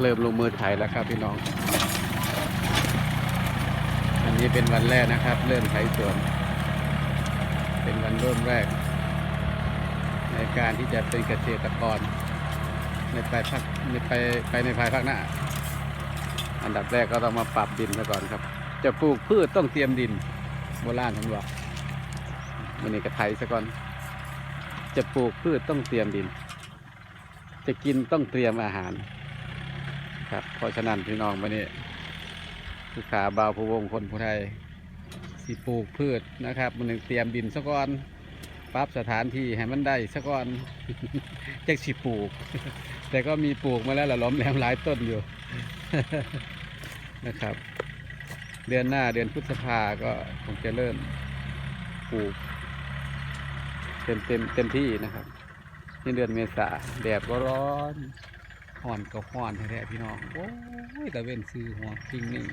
เริ่มลงมือไถแล้วครับพี่น้อง อันนี้เป็นวันแรกนะครับ เริ่มไถสวน เป็นวันเริ่มแรก ในการที่จะเป็นเกษตรกร ในภายภาคในไปไปในภายภาคหน้า อันดับแรกก็ต้องมาปรับดินซะก่อนครับ จะปลูกพืชต้องเตรียมดินโบราณท่านบอกมันนี่กระไทยซะก่อน จะปลูกพืชต้องเตรียมดิน จะกินต้องเตรียมอาหาร ครับเพราะฉะนั้นพี่น้องวันนี้คือขาบาวผู้วงคนผู้ไทยสิปลูกพืชนะครับมันงเตรียมดินซะก่อนปรับสถานที่ให้มันได้ซะก่อนจะสิปลูก แต่ก็มีปลูกมาแล้วละล้อมแหลมหลายต้นอยู่นะครับ เดือนหน้าเดือนพฤษภาก็คงจะเริ่มปลูก เต็มเต็มเต็มที่นะครับนี่เดือนเมษาแดดก็ร้อน ห่อนก็ห่อนแท้ๆพี่น้อง โอ้ยแต่เว้นซื้อหัวพิงหนึ่ง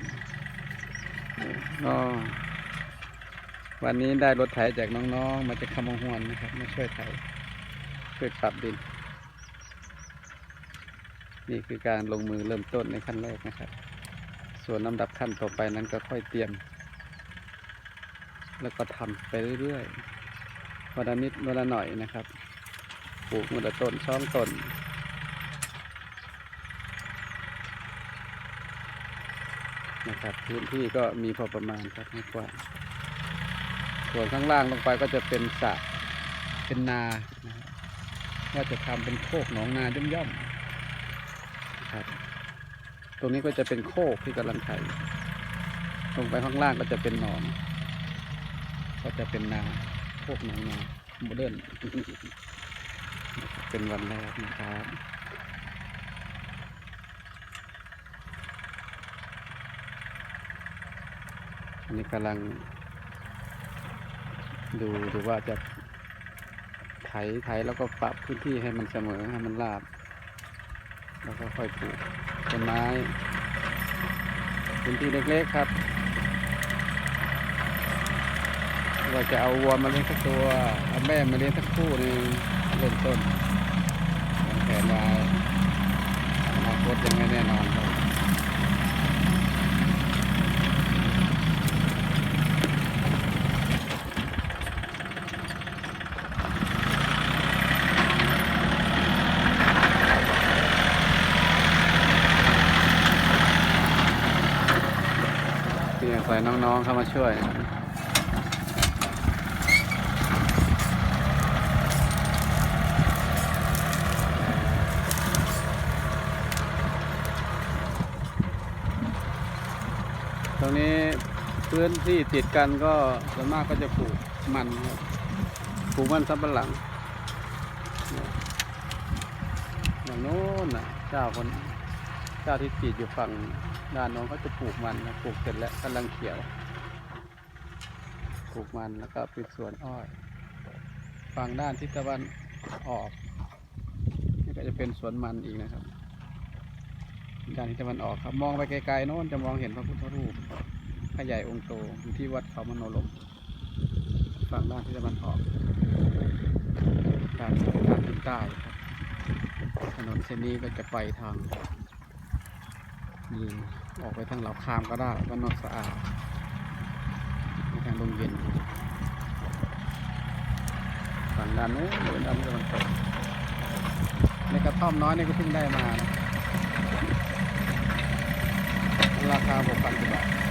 ก็วันนี้ได้รถไถจากน้องๆ มาจากคำมงหวนนะครับ มาช่วยไถช่วยปรับดิน นี่คือการลงมือเริ่มต้นในขั้นแรกนะครับ ส่วนลำดับขั้นต่อไปนั้นก็ค่อยเตรียม แล้วก็ทำไปเรื่อยๆวันละนิดวันละหน่อยนะครับ ปลูกมือละต้นช่องต้น นะครับพื้นที่ก็มีพอประมาณครับไม่กว้างส่วนข้างล่างลงไปก็จะเป็นสระเป็นนาว่าจะทำเป็นโคกหนองนาย่อมๆนะครับ ตรงนี้ก็จะเป็นโคกที่กำลังไถลงไปข้างล่างก็จะเป็นหนอง ก็จะเป็นนาโคกหนองนาโมเดิร์นเป็นวันแรกนะครับ อันนี้กำลัง ดูดูว่าจะไถไถแล้วก็ปรับพื้นที่ให้มันเสมอให้มันราบ แล้วก็ค่อยปลูกต้นไม้พื้นที่เล็กๆครับว่าจะเอาวัวมาเลี้ยงสักตัวเอาแม่มาเลี้ยงสักคู่หนึงเริ่มต้นวางแผนไว้อนาคตยังไม่แน่นอน ครับที่ใส่น้องๆเข้ามาช่วยตรงนี้พื้นที่ติดกันก็ส่วนมากก็จะปลูกมันครับปลูกมันสำปะหลังอย่างโน้นนะเจ้าคน เจ้าวที่ติดอยู่ฝั่งด้านโน้องเขาจะปลูกมันนะปลูกเสร็จแล้วกำลังเขียว ปลูกมันแล้วก็เปิดสวนอ้อยฝั่งด้านทิศตะวันออกนี่ก็จะเป็นสวนมันอีกนะครับด้านทิศตะวันออกครับ มองไปไกลๆโน้นจะมองเห็นพระพุทธรูปพระใหญ่องค์โตอยู่ที่วัดเขามโนลมฝั่งด้านทิศตะวันออกด้านทิศทางทิศใต้ครับถนนเส้นนี้ก็จะไปทาง ยืนออกไปทางเหล่าคามก็ได้บ้านนอกสะอาดไปทางลมเย็นฝั่งด้านนู้นเดินด้านตะวันตกในกระท่อมน้อยนี่ก็เพิ่งได้มานะราคาหกพันกว่าบาท